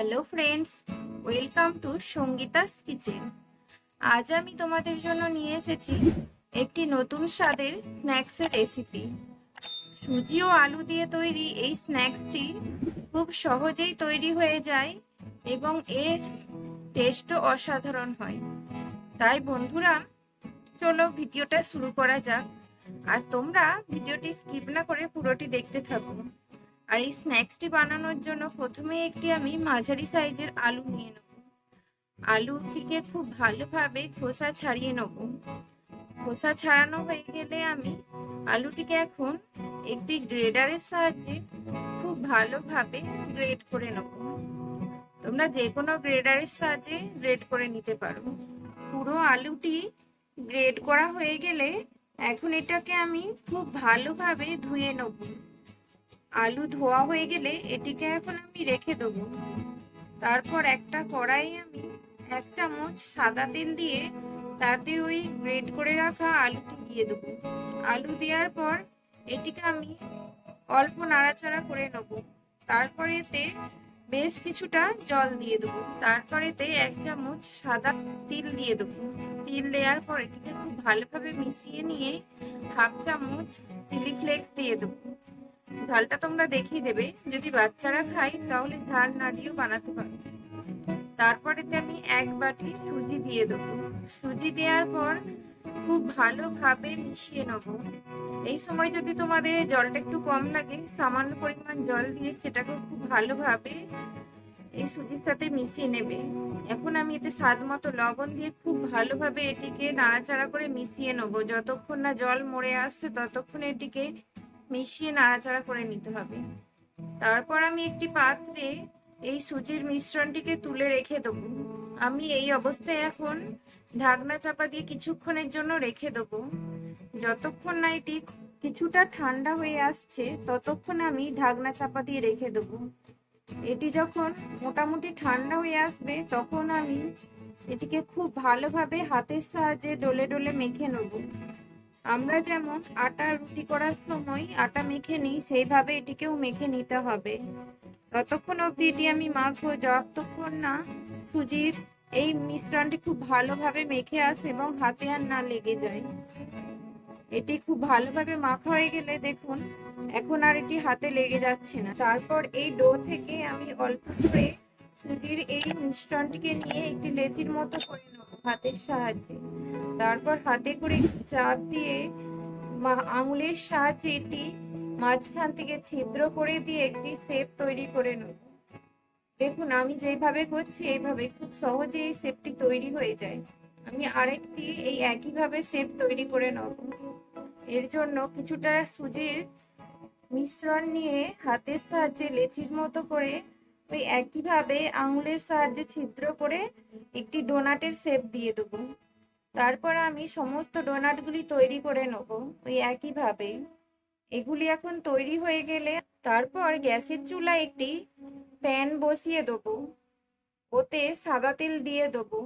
Hello friends, welcome to Sangeeta's kitchen. আজ আমি তোমাদের জন্য নিয়ে এসেছি একটি নতুন স্বাদের স্ন্যাক্সের রেসিপি। সুজি ও আলু দিয়ে তৈরি এই স্ন্যাক্সটি খুব সহজেই তৈরি হয়ে যায় এবং এর টেস্টও অসাধারণ হয়। তাই বন্ধুরা, চলো ভিডিওটা শুরু করা যাক। আর তোমরা ভিডিওটি স্কিপ না করে পুরোটি দেখতে থাকো। আর এই স্ন্যাক্সটি বানানোর জন্য প্রথমে একটি আমি মাঝারি সাইজের আলু নিয়ে নেব। আলুটিকে খুব ভালোভাবে খোসা ছাড়িয়ে নেব। খোসা ছাড়ানো হয়ে গেলে আমি আলুটিকে এখন একটি গ্রেডারের সাহায্যে খুব ভালোভাবে গ্রেড করে নেব। তোমরা যে কোনো গ্রেডারের সাহায্যে গ্রেড করে নিতে পারো। পুরো আলুটি গ্রেড করা হয়ে গেলে এখন এটাকে আমি খুব ভালোভাবে ধুয়ে নেব। আলু ধোয়া হয়ে গেলে এটিকে এখন আমি রেখে দেবো। তারপর একটা কড়াই আমি এক চামচ সাদা তেল দিয়ে তাতে ওই গ্রেড করে রাখা আলুটি দিয়ে দেবো। আলু দেওয়ার পর এটিকে আমি অল্প নাড়াচাড়া করে নেব। তারপর এতে বেশ কিছুটা জল দিয়ে দেবো। তারপর এতে এক চামচ সাদা তিল দিয়ে দেবো। তিল দেওয়ার পর এটিকে খুব ভালোভাবে মিশিয়ে নিয়ে হাফ চামচ চিলি ফ্লেক্স দিয়ে দেবো। ঝালটা তোমরা দেখিয়ে দেবে। যদি বাচ্চারা খায়, তাহলে ঝাল না দিয়েও বানাতে পারো। তারপরেতে আমি এক বাটি সুজি দিয়ে দেবো। সুজি দেওয়ার পর খুব ভালোভাবে মিশিয়ে নেব। এই সময় যদি তোমাদের জলটা একটু কম লাগে, সামান্য পরিমাণ জল দিয়ে সেটাকে খুব ভালোভাবে এই সুজির সাথে মিশিয়ে নেবে। এখন আমি এতে স্বাদ মতো লবণ দিয়ে খুব ভালোভাবে এটিকে নাড়াচাড়া করে মিশিয়ে নেব। যতক্ষণ না জল মরে আসছে, ততক্ষণ এটিকে মিশিয়ে নাড়াচাড়া করে নিতে হবে। তারপর আমি একটি পাত্রে এই সুজির মিশ্রণটিকে তুলে রেখে দেবো। আমি এই অবস্থায় এখন ঢাকনা চাপা দিয়ে কিছুক্ষণের জন্য রেখে দেবো। যতক্ষণ না এটি কিছুটা ঠান্ডা হয়ে আসছে, ততক্ষণ আমি ঢাকনা চাপা দিয়ে রেখে দেবো। এটি যখন মোটামুটি ঠান্ডা হয়ে আসবে, তখন আমি এটিকে খুব ভালোভাবে হাতের সাহায্যে ডলে ডলে মেখে নেব। আমরা যেমন আটা রুটি করার সময় আটা মেখে নিই, সেইভাবে এটিকেও মেখে নিতে হবে। ততক্ষণ অবধি এটি আমি মাখবো, যতক্ষণ না সুজির এই মিশ্রণটি খুব ভালোভাবে মেখে আসে এবং হাতে আর না লেগে যায়। এটি খুব ভালোভাবে মাখা হয়ে গেলে দেখুন, এখন আর এটি হাতে লেগে যাচ্ছে না। তারপর এই ডো থেকে আমি অল্প করে সুজির এই মিশ্রণটিকে নিয়ে একটি লেচির মতো করে নেব হাতের সাহায্যে। তারপর হাতে করে চাপ দিয়ে আঙুলের সাহায্যে এটি মাঝখান থেকে ছিদ্র করে দিয়ে একটি শেপ তৈরি করে নেব। দেখুন, আমি যেভাবে করছি, এইভাবে খুব সহজে এই শেপটি তৈরি হয়ে যায়। আমি আরেকটি এই একইভাবে শেপ তৈরি করে নেব। এর জন্য কিছুটা সুজির মিশ্রণ নিয়ে হাতের সাহায্যে লেচির মতো করে ওই একইভাবে আঙুলের সাহায্যে ছিদ্র করে একটি ডোনাটের শেপ দিয়ে দেবো। তারপর আমি সমস্ত ডোনাটগুলি তৈরি করে নেব, ওই একইভাবে। এগুলি এখন তৈরি হয়ে গেলে তারপর গ্যাসের চুলায় একটি প্যান বসিয়ে দেবো। ওতে সাদা তেল দিয়ে দেবো।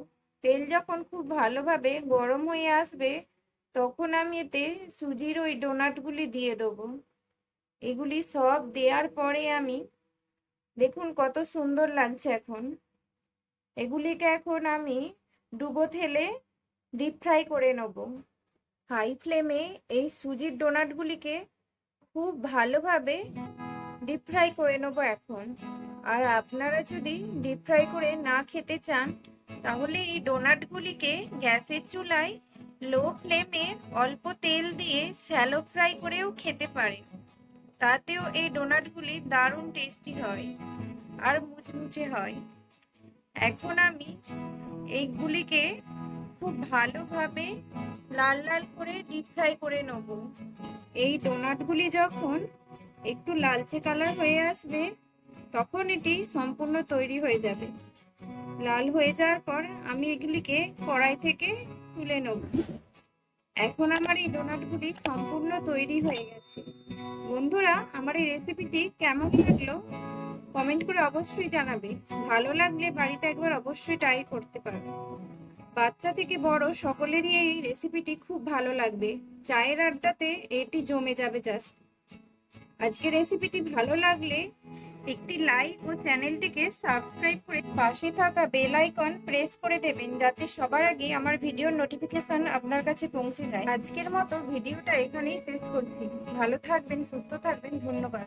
তেল যখন খুব ভালোভাবে গরম হয়ে আসবে, তখন আমি এতে সুজির ওই ডোনাটগুলি দিয়ে দেবো। এগুলি সব দেওয়ার পরে আমি, দেখুন কত সুন্দর লাগছে এখন। এগুলিকে এখন আমি ডুবো থেলে ডিপ ফ্রাই করে নেব। হাই ফ্লেমে এই সুজির ডোনাটগুলিকে খুব ভালোভাবে ডিপ ফ্রাই করে নেব এখন। আর আপনারা যদি ডিপ ফ্রাই করে না খেতে চান, তাহলে এই ডোনাটগুলিকে গ্যাসের চুলায় লো ফ্লেমে অল্প তেল দিয়ে স্যালো ফ্রাই করেও খেতে পারেন। তাতেও এই ডোনাটগুলি দারুণ টেস্টি হয় আর মুচমুচে হয়। এখন আমি এইগুলিকে খুব ভালোভাবে লাল লাল করে ডিপ ফ্রাই করে নেব। এই ডোনাটগুলি যখন একটু লালচে কালার হয়ে আসবে, তখন এটি সম্পূর্ণ তৈরি হয়ে যাবে। লাল হয়ে যাওয়ার পর আমি এগুলিকে কড়াই থেকে তুলে নেব। এখন আমার এই ডোনাটগুলি সম্পূর্ণ তৈরি হয়ে গেছে। বন্ধুরা, আমার এই রেসিপিটি কেমন লাগল? কমেন্ট করে অবশ্যই জানাবে। ভালো লাগলে বাড়িতে একবার অবশ্যই ট্রাই করতে পারবে বাচ্চা থেকে বড় সকলেরই এই রেসিপিটি খুব ভালো লাগবে। চায়ের আড্ডাতে এটি জমে যাবে জাস্ট আজকে রেসিপিটি ভালো লাগলে একটি লাইক ও চ্যানেলটিকে সাবস্ক্রাইব করে পাশে থাকা বেল আইকন প্রেস করে দেবেন, যাতে সবার আগে আমার ভিডিওর নোটিফিকেশন আপনার কাছে পৌঁছে যায়। আজকের মতো ভিডিওটা এখানেই শেষ করছি। ভালো থাকবেন, সুস্থ থাকবেন, ধন্যবাদ।